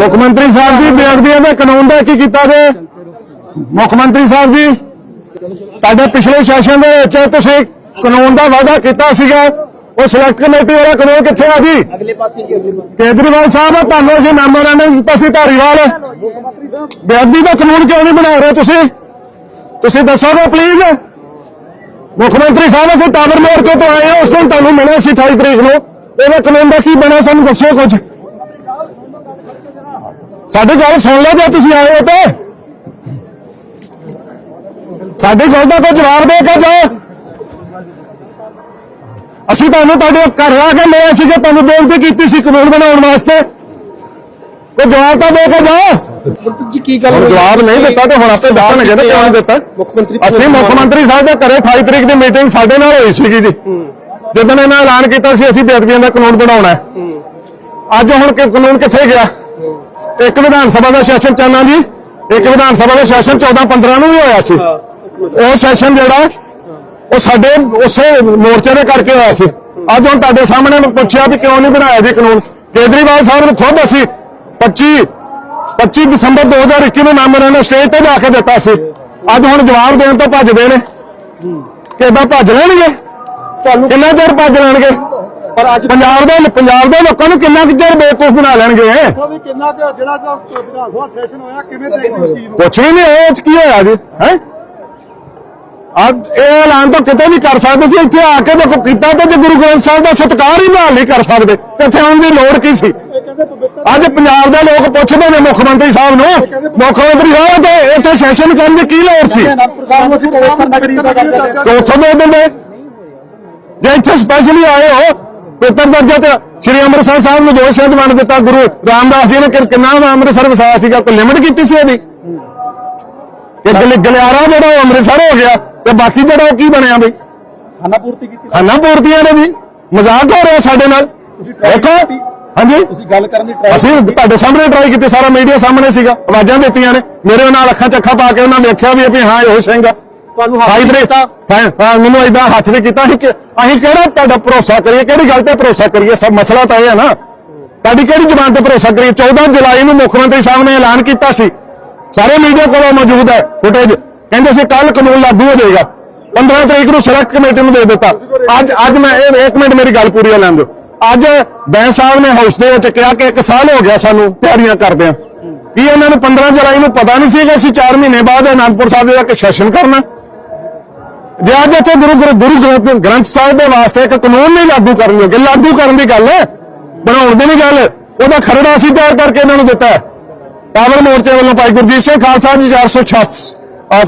ਮੁੱਖ ਮੰਤਰੀ ਸਾਹਿਬ ਜੀ ਬੇਅਦਬੀਆਂ ਦੇ ਕਾਨੂੰਨ ਦਾ ਕੀ ਕੀਤਾ ਜੇ? ਮੁੱਖ ਮੰਤਰੀ ਸਾਹਿਬ ਜੀ ਤੁਹਾਡੇ ਪਿਛਲੇ ਸੈਸ਼ਨ ਦੇ ਵਿੱਚ ਤੁਸੀਂ ਕਾਨੂੰਨ ਦਾ ਵਾਅਦਾ ਕੀਤਾ ਸੀਗਾ। ਉਹ ਸਿਲੈਕਟ ਕਮੇਟੀ ਵਾਲਾ ਕਾਨੂੰਨ ਕਿੱਥੇ ਆ ਜੀ? ਅਗਲੇ ਪਾਸੇ ਪਾਸੇ ਕੇਜਰੀਵਾਲ ਸਾਹਿਬ ਤੁਹਾਨੂੰ ਅਸੀਂ ਮੈਮੋਰੈਂਡਮ ਦਿੱਤਾ ਸੀ ਧਾਰੀਵਾਲ। ਬੇਅਦਬੀ ਦਾ ਕਾਨੂੰਨ ਕਿਉਂ ਨਹੀਂ ਬਣਾ ਰਹੇ ਤੁਸੀਂ? ਤੁਸੀਂ ਦੱਸੋਗੇ ਪਲੀਜ਼ ਮੁੱਖ ਮੰਤਰੀ ਸਾਹਿਬ ਅਸੀਂ ਟਾਵਰ ਮੋੜ ਕੇ ਤੋਂ ਆਏ ਹਾਂ ਉਸ ਦਿਨ ਤੁਹਾਨੂੰ ਮਿਲਿਆ ਸੀ 28 ਤਰੀਕ ਨੂੰ। ਇਹਦੇ ਕਾਨੂੰਨ ਦਾ ਕੀ ਬਣਿਆ ਸਾਨੂੰ ਦੱਸੋ ਕੁਝ। ਸਾਡੀ ਗੱਲ ਸੁਣ ਲਓ ਜੇ ਤੁਸੀਂ ਆਏ ਹੋ ਤੇ। ਸਾਡੀ ਗੱਲ ਦਾ ਕੋਈ ਜਵਾਬ ਦੇ ਕੇ ਜਾਓ। ਅਸੀਂ ਤੁਹਾਨੂੰ ਤੁਹਾਡੇ ਘਰ ਆ ਕੇ ਲਿਆ ਸੀ ਕਿ ਤੁਹਾਨੂੰ ਬੇਨਤੀ ਕੀਤੀ ਸੀ ਕਾਨੂੰਨ ਬਣਾਉਣ ਵਾਸਤੇ। ਕੋਈ ਜਵਾਬ ਤਾਂ ਦੇ ਕੇ ਜਾਓ। ਜੀ ਕੀ ਗੱਲ ਜਵਾਬ ਨਹੀਂ ਦਿੱਤਾ ਤੇ ਹੁਣ ਆਪੇ ਦੱਸਣਗੇ ਤੇ ਕਿਉਂ ਨਹੀਂ ਦਿੱਤਾ? ਮੁੱਖ ਮੰਤਰੀ ਅਸੀਂ ਮੁੱਖ ਮੰਤਰੀ ਸਾਹਿਬ ਦੇ ਘਰੇ 28 ਤਰੀਕ ਦੀ ਮੀਟਿੰਗ ਸਾਡੇ ਨਾਲ ਹੋਈ ਸੀਗੀ ਜੀ। ਜਦੋਂ ਇਹਨਾਂ ਐਲਾਨ ਕੀਤਾ ਸੀ ਅਸੀਂ ਬੇਅਦਬੀਆਂ ਦਾ ਕਾਨੂੰਨ ਬਣਾਉਣਾ ਹੈ। ਅੱਜ ਹੁਣ ਕਿ ਕਾਨੂੰਨ ਕਿੱਥੇ ਗਿਆ? ਇੱਕ ਵਿਧਾਨ ਸਭਾ ਦਾ ਸੈਸ਼ਨ ਚਾਹਨਾ ਜੀ ਇੱਕ ਵਿਧਾਨ ਸਭਾ ਦਾ ਸੈਸ਼ਨ 14 15 ਨੂੰ ਵੀ ਹੋਇਆ ਸੀ। ਉਹ ਸੈਸ਼ਨ ਜਿਹੜਾ ਉਹ ਸਾਡੇ ਉਸੇ ਮੋਰਚੇ ਦੇ ਕਰਕੇ ਹੋਇਆ ਸੀ। ਅੱਜ ਹੁਣ ਤੁਹਾਡੇ ਸਾਹਮਣੇ ਮੈਂ ਪੁੱਛਿਆ ਵੀ ਕਿਉਂ ਨਹੀਂ ਬਣਾਇਆ ਜੀ ਕਾਨੂੰਨ? ਕੇਜਰੀਵਾਲ ਸਾਹਿਬ ਨੂੰ ਖੁਦ ਅਸੀਂ 25 25 ਦਸੰਬਰ 2021 ਨੂੰ ਮੈਮੋਰੈਂਡਮ ਸਟੇਜ ਤੇ ਜਾ ਕੇ ਦਿੱਤਾ ਸੀ। ਅੱਜ ਹੁਣ ਜਵਾਬ ਦੇਣ ਤੋਂ ਭੱਜਦੇ ਨੇ। ਕਿੱਦਾਂ ਭੱਜ ਲੈਣਗੇ? ਤੁਹਾਨੂੰ ਕਿੰਨਾ ਚਿਰ ਭੱਜ ਲੈਣਗੇ? ਪਰ ਅੱਜ ਪੰਜਾਬ ਦੇ ਪੰਜਾਬ ਦੇ ਲੋਕਾਂ ਨੂੰ ਕਿੰਨਾ ਕੁ ਚਿਰ ਬੇਵਕੂਫ ਬਣਾ ਲੈਣਗੇ? ਵੀ ਕਿੰਨਾ ਕੁ ਜਿਹੜਾ ਜੋ ਵਿਧਾਨ ਸਭਾ ਸੈਸ਼ਨ ਹੋਇਆ ਕਿਵੇਂ ਦੇਖਦੇ ਹੋ ਇਸ ਚੀਜ਼ ਨੂੰ ਕੁਛ ਵੀ ਨਹੀਂ ਇਹ ਚ ਕੀ ਹੋਇਆ ਜੀ ਹੈ? ਅੱਜ ਇਹ ਐਲਾਨ ਤਾਂ ਕਿਤੇ ਵੀ ਕਰ ਸਕਦੇ ਸੀ ਇੱਥੇ ਆ ਕੇ ਦੇਖੋ ਕੀਤਾ ਤਾਂ ਜੇ ਗੁਰੂ ਗ੍ਰੰਥ ਸਾਹਿਬ ਦਾ ਸਤਿਕਾਰ ਹੀ ਬਹਾਲ ਨਹੀਂ ਕਰ ਸਕਦੇ। ਤੇ ਇੱਥੇ ਆਉਣ ਦੀ ਲੋੜ ਕੀ ਸੀ? ਇਹ ਕਹਿੰਦੇ ਪਵਿੱਤਰ ਅੱਜ ਪੰਜਾਬ ਦੇ ਲੋਕ ਪੁੱਛਦੇ ਨੇ ਮੁੱਖ ਮੰਤਰੀ ਸਾਹਿਬ ਨੂੰ। ਮੁੱਖ ਮੰਤਰੀ ਸਾਹਿਬ ਤੇ ਇੱਥੇ ਸੈਸ਼ਨ ਕਰਨ ਦੀ ਕੀ ਲੋੜ ਸੀ? ਅਨੰਦਪੁਰ ਸਾਹਿਬ ਨੂੰ ਅਸੀਂ ਪਵਿੱਤਰ ਨਗਰੀ ਦਾ ਦਰਜਾ ਦੇ ਤੇ ਉੱਥੋਂ ਦੇ ਦਿੰਦੇ ਜੇ ਇੱਥੇ ਸਪੈਸ਼ਲੀ ਆਏ ਹੋ ਪੇਪਰ ਦਰਜਾ ਤੇ ਸ਼੍ਰੀ ਅੰਮ੍ਰਿਤਸਰ ਸਾਹਿਬ ਨੂੰ ਦੋ ਸ਼ਬਦ ਵੰਡ ਦਿੱਤਾ ਗੁਰੂ ਰਾਮਦਾਸ ਜੀ ਨੇ ਕਿੰਨਾ ਅੰਮ੍ਰਿਤਸਰ ਵਸਾਇਆ ਸੀਗਾ ਕੋਈ ਲਿਮਟ ਕੀਤੀ ਸੀ ਉਹਦੀ? ਕਿ ਗਲ- ਗਲਿਆਰਾ ਜਿਹੜਾ ਉਹ ਅੰਮ੍ਰਿਤਸਰ ਹੋ ਗਿਆ ਤੇ ਬਾਕੀ ਜਿਹੜਾ ਉਹ ਕੀ ਬਣਿਆ ਬਈ? ਖਾਨਾ ਪੂਰਤੀ ਕੀਤੀ ਖਾਨਾ ਪੂਰਤੀਆਂ ਨੇ ਵੀ। ਮਜ਼ਾਕ ਹੋ ਰਿਹਾ ਸਾਡੇ ਨਾਲ। ਦੇਖੋ। ਹਾਂਜੀ। ਤੁਸੀਂ ਗੱਲ ਕਰਨ ਦੀ ਟਰਾਈ ਅਸੀਂ ਤੁਹਾਡੇ ਸਾਹਮਣੇ ਟਰਾਈ ਕੀਤੀ ਸਾਰਾ ਮੀਡੀਆ ਸਾਹਮਣੇ ਸੀਗਾ। ਆਵਾਜ਼ਾਂ ਦਿੱਤੀਆਂ ਨੇ। ਮੇਰੇ ਨਾਲ ਅੱਖਾਂ ਚੱਖਾ ਪਾ ਕੇ ਉਹਨਾਂ ਵੇਖਿਆ ਵੀ ਇਹ ਵੀ ਹਾਂ ਇਹੋ ਸਿੰਘ ਆ ਤੁਹਾਨੂੰ ਹਾਂ ਮੈਨੂੰ ਇਦਾਂ ਹੱਥ ਵੀ ਕੀਤਾ ਸੀ ਕਿ ਅਸੀਂ ਕਿਹੜਾ ਤੁਹਾਡਾ ਭਰੋਸਾ ਕਰੀਏ ਕਿਹੜੀ ਗੱਲ ਤੇ ਭਰੋਸਾ ਕਰੀਏ? ਸਭ ਮਸਲਾ ਤਾਂ ਇਹ ਹੈ ਨਾ। ਤੁਹਾਡੀ ਕਿਹੜੀ ਜ਼ਬਾਨ ਤੇ ਭਰੋਸਾ ਕਰੀਏ? 14 ਜੁਲਾਈ ਨੂੰ ਮੁੱਖ ਮੰਤਰੀ ਸਾਹਿਬ ਨੇ ਐਲਾਨ ਕੀਤਾ ਸੀ। ਸਾਰੇ ਮੀਡੀਆ ਕੋਲ ਮੌਜੂਦ ਹੈ ਫੁਟੇਜ। ਕਹਿੰਦੇ ਸੀ ਕੱਲ ਕਾਨੂੰਨ ਲਾਗੂ ਹੋ ਜਾਏਗਾ। 15 ਤਰੀਕ ਨੂੰ ਸਿਲੈਕਟ ਕਮੇਟੀ ਨੂੰ ਦੇ ਦਿੱਤਾ। ਅੱਜ ਅੱਜ ਮੈਂ ਇਹ ਇੱਕ ਮਿੰਟ ਮੇਰੀ ਗੱਲ ਪੂਰੀ ਲੈਣ ਦਿਓ। ਅੱਜ ਬੈਂਸ ਸਾਹਿਬ ਨੇ ਹਾਊਸ ਦੇ ਵਿੱਚ ਕਿਹਾ ਕਿ ਇੱਕ ਸਾਲ ਹੋ ਗਿਆ ਸਾਨੂੰ ਤਿਆਰੀਆਂ ਕਰਦਿਆਂ ਕੀ ਇਹਨਾਂ ਨੂੰ 15 ਜੁਲਾਈ ਨੂੰ ਪਤਾ ਨਹੀਂ ਸੀ ਕਿ ਅਸੀਂ 4 ਮਹੀਨੇ ਬਾਅਦ ਅਨੰਦਪੁਰ ਸਾਹਿਬ ਦੇ ਜਾ ਕੇ ਸੈਸ਼ਨ ਕਰਨਾ? ਜੇ ਅੱਜ ਇੱਥੇ ਗੁਰੂ ਗੁਰੂ ਗੁਰੂ ਗ੍ਰੰਥ ਗ੍ਰੰਥ ਸਾਹਿਬ ਦੇ ਵਾਸਤੇ ਇੱਕ ਕਾਨੂੰਨ ਨਹੀਂ ਲਾਗੂ ਕਰਨ ਜੋਗੇ ਲਾਗੂ ਕਰਨ ਦੀ ਗੱਲ ਬਣਾਉਣ ਦੀ ਨਹੀਂ ਗੱਲ ਉਹਦਾ ਖਰੜਾ ਅਸੀਂ ਤਿਆਰ ਕਰਕੇ ਇਹਨਾਂ ਨੂੰ ਦਿੱਤਾ। ਪਾਵਰ ਮੋਰਚੇ ਵੱਲੋਂ ਭਾਈ ਗੁਰਜੀਤ ਸਿੰਘ ਖਾਲਸਾ ਜੀ 406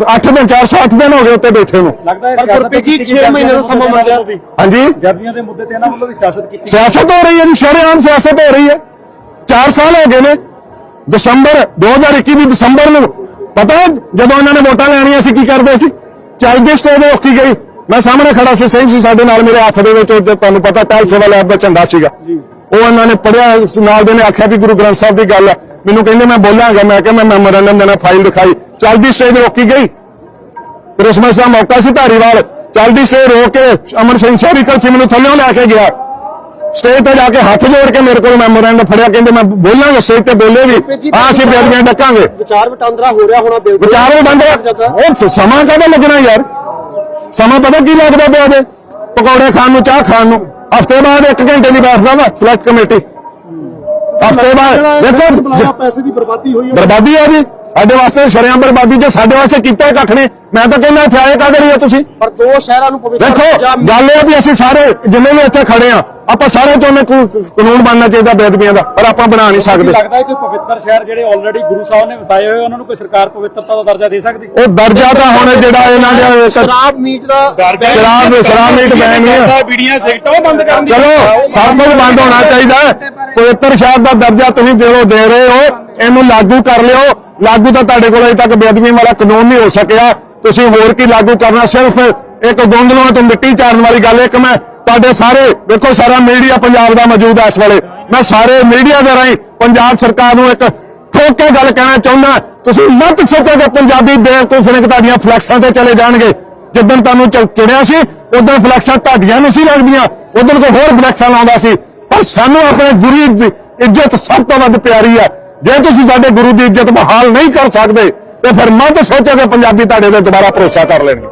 8 ਦਿਨ 408 ਦਿਨ ਹੋ ਗਏ ਉੱਤੇ ਬੈਠੇ ਨੂੰ। ਲੱਗਦਾ ਹੈ ਗੁਰਪ੍ਰੀਤ ਜੀ 6 ਮਹੀਨੇ ਦਾ ਸਮਾਂ ਮੰਗਿਆ ਹਾਂਜੀ। ਜਰਦੀਆਂ ਦੇ ਮੁੱਦੇ ਤੇ ਇਹਨਾਂ ਵੱਲੋਂ ਵੀ ਸਿਆਸਤ ਕੀਤੀ ਸਿਆਸਤ ਹੋ ਰਹੀ ਹੈ ਜੀ ਸ਼ਰੇਆਮ ਸਿਆਸਤ ਹੋ ਰਹੀ ਹੈ। 4 ਸਾਲ ਹੋ ਗਏ ਨੇ ਦਸੰਬਰ 2021 ਦੀ ਦਸੰਬਰ ਨੂੰ। ਪਤਾ ਜਦੋਂ ਇਹਨਾਂ ਨੇ ਵੋਟਾਂ ਲੈਣੀਆਂ ਸੀ ਕੀ ਕਰਦੇ ਸੀ? ਚੱਲਦੀ ਸਟੇ ਦੇ ਰੋਕੀ ਗਈ। ਮੈਂ ਸਾਹਮਣੇ ਖੜਾ ਸੀ ਸਿੰਘ ਸੀ ਸਾਡੇ ਨਾਲ ਮੇਰੇ ਹੱਥ ਦੇ ਵਿੱਚ ਤੁਹਾਨੂੰ ਪਤਾ ਟੈਲ ਸੇਵਾ ਲੈਬ ਦਾ ਝੰਡਾ ਸੀਗਾ। ਉਹ ਇਹਨਾਂ ਨੇ ਪੜਿਆ ਨਾਲ ਦੇ ਨੇ ਆਖਿਆ ਵੀ ਗੁਰੂ ਗ੍ਰੰਥ ਸਾਹਿਬ ਦੀ ਗੱਲ ਹੈ। ਮੈਨੂੰ ਕਹਿੰਦੇ ਮੈਂ ਬੋਲਾਂਗਾ। ਮੈਂ ਕਿਹਾ ਮੈਂ ਮੈਮੋਰੈਂਡਮ ਦੇਣਾ ਫਾਈਲ ਦਿਖਾਈ। ਚੱਲਦੀ ਸਟੇ ਤੇ ਰੋਕੀ ਗਈ। ਕ੍ਰਿਸਮਸ ਦਾ ਮੌਕਾ ਸੀ ਧਾਰੀਵਾਲ। ਚੱਲਦੀ ਸਟੇ ਰੋਕ ਕੇ ਅਮਰ ਸਿੰਘ ਸ਼ਹਿਰੀ ਕਲਸੀ ਮੈਨੂੰ ਥੱਲਿਓਂ ਲੈ ਕੇ ਗਿਆ। ਸਟੇਜ ਤੇ ਜਾ ਕੇ ਹੱਥ ਜੋੜ ਕੇ ਮੇਰੇ ਕੋਲ ਮੈਮੋਰੈਂਡਮ ਫੜਿਆ ਕਹਿੰਦੇ ਮੈਂ ਬੋਲਾਂਗਾ ਸਟੇਜ ਤੇ ਬੋਲੇ ਵੀ ਹਾਂ ਅਸੀਂ ਬੇਦਬੀਆਂ ਡੱਕਾਂਗੇ। ਵਿਚਾਰ ਵਟਾਂਦਰਾ ਹੋ ਰਿਹਾ ਹੋਣਾ ਬਿਲਕੁਲ। ਵਿਚਾਰ ਬੰਦੇ ਉਹ ਸਮਾਂ ਕਦੋਂ ਲੱਗਣਾ ਯਾਰ? ਸਮਾਂ ਪਤਾ ਕੀ ਲੱਗਦਾ ਪਿਆ ਦੇ ਪਕੌੜੇ ਖਾਣ ਨੂੰ ਚਾਹ ਖਾਣ ਨੂੰ। ਹਫ਼ਤੇ ਬਾਅਦ 1 ਘੰਟੇ ਦੀ ਬੈਠਦਾ ਵਾ ਸਿਲੈਕਟ ਕਮੇਟੀ ਹਫ਼ਤੇ ਬਾਅਦ ਦੇਖੋ ਪੈਸੇ ਦੀ ਬਰਬਾਦੀ ਹੋਈ ਹੈ ਬਰਬਾਦੀ ਹੈ ਜੀ। ਸਾਡੇ ਵਾਸਤੇ ਸ਼ਰਿਆਂ ਬਰਬਾਦੀ ਜੇ ਸਾਡੇ ਵਾਸਤੇ ਕੀਤਾ ਹੀ ਕੱਖ ਨਹੀਂ ਮੈਂ ਤਾਂ ਕਹਿੰਦਾ ਇੱਥੇ ਆਏ ਕਾਹਦੇ ਲਈ ਹੋ ਤੁਸੀਂ? ਪਰ ਦੋ ਸ਼ਹਿਰਾਂ ਨੂੰ ਪਵਿੱਤਰ ਦੇਖੋ ਗੱਲ ਇਹ ਆ ਵੀ ਅਸੀਂ ਸਾਰੇ ਜਿੰਨੇ ਵੀ ਇੱਥੇ ਖੜੇ ਆ ਆਪਾਂ ਸਾਰੇ ਚਾਹੁੰਦੇ ਕੋ- ਕਾਨੂੰਨ ਬਣਨਾ ਚਾਹੀਦਾ ਬੇਦਬੀਆਂ ਦਾ ਪਰ ਆਪਾਂ ਬਣਾ ਨਹੀਂ ਸਕਦੇ। ਲੱਗਦਾ ਹੈ ਕਿ ਪਵਿੱਤਰ ਸ਼ਹਿਰ ਜਿਹੜੇ ਆਲਰੇਡੀ ਗੁਰੂ ਸਾਹਿਬ ਨੇ ਵਸਾਏ ਹੋਏ ਉਹਨਾਂ ਨੂੰ ਕੋਈ ਸਰਕਾਰ ਪਵਿੱਤਰਤਾ ਦਾ ਦਰਜਾ ਦੇ ਸਕਦੀ? ਉਹ ਦਰਜਾ ਤਾਂ ਹੁਣ ਜਿਹੜਾ ਇਹਨਾਂ ਦੇ ਸ਼ਰਾਬ ਮੀਟ ਦਾ ਸ਼ਰਾਬ ਸ਼ਰਾਬ ਮੀਟ ਬੈਨ ਨਹੀਂ ਹੈ ਬੀੜੀਆਂ ਸਿਗਰਟਾਂ ਉਹ ਬੰਦ ਕਰਨ ਚਲੋ ਸਭ ਕੁਝ ਬੰਦ ਹੋਣਾ ਚਾਹੀਦਾ ਹੈ। ਪਵਿੱਤਰ ਸ਼ਹਿਰ ਦਾ ਦਰਜਾ ਤੁਸੀਂ ਦਿਓ ਦੇ ਰਹੇ ਹੋ, ਇਹਨੂੰ ਲਾਗੂ ਕਰ ਲਿਓ। ਲਾਗੂ ਤਾਂ ਤੁਹਾਡੇ ਕੋਲ ਅਜੇ ਤੱਕ ਬੇਅਦਬੀ ਵਾਲਾ ਕਾਨੂੰਨ ਨਹੀਂ ਹੋ ਸਕਿਆ। ਤੁਸੀਂ ਹੋਰ ਕੀ ਲਾਗੂ ਕਰਨਾ? ਸਿਰਫ ਇੱਕ ਗੋਂਦਲੋਂ ਤੋਂ ਮਿੱਟੀ ਚਾਰਨ ਵਾਲੀ ਗੱਲ ਇੱਕ ਮੈਂ ਤੁਹਾਡੇ ਸਾਰੇ, ਦੇਖੋ ਸਾਰਾ ਮੀਡੀਆ ਪੰਜਾਬ ਦਾ ਮੌਜੂਦ ਹੈ ਇਸ ਵੇਲੇ। ਮੈਂ ਸਾਰੇ ਮੀਡੀਆ ਦੇ ਰਾਹੀਂ ਪੰਜਾਬ ਸਰਕਾਰ ਨੂੰ ਇੱਕ ਠੋਕ ਕੇ ਗੱਲ ਕਹਿਣਾ ਚਾਹੁੰਦਾ। ਤੁਸੀਂ ਮਤ ਸੋਚੋ ਕਿ ਪੰਜਾਬੀ ਬੇਵਕੂਫ ਨੇ ਕਿ ਤੁਹਾਡੀਆਂ ਫਲੈਕਸਾਂ ਤੇ ਚਲੇ ਜਾਣਗੇ। ਜਿੱਦਣ ਤੁਹਾਨੂੰ ਚੁਣਿਆ ਸੀ, ਉਦੋਂ ਫਲੈਕਸਾਂ ਤੁਹਾਡੀਆਂ ਨਹੀਂ ਸੀ ਲੱਗਦੀਆਂ। ਉਦੋਂ ਕੋਈ ਹੋਰ ਫਲੈਕਸਾਂ ਲਾਉਂਦਾ ਸੀ। ਪਰ ਸਾਨੂੰ ਆਪਣੇ ਗੁਰੂ ਦੀ ਇੱਜ਼ਤ ਸਭ ਤੋਂ ਵੱਧ ਪਿਆਰੀ ਹੈ। ਜੇ ਤੁਸੀਂ ਸਾਡੇ ਗੁਰੂ ਦੀ ਇੱਜ਼ਤ ਬਹਾਲ ਨਹੀਂ ਕਰ ਸਕਦੇ, ਤੇ ਫਿਰ ਮਤ ਸੋਚੋ ਕਿ ਪੰਜਾਬੀ ਤੁਹਾਡੇ ਤੇ ਦੁਬਾਰਾ ਭਰੋਸਾ ਕਰ ਲੈਣਗੇ।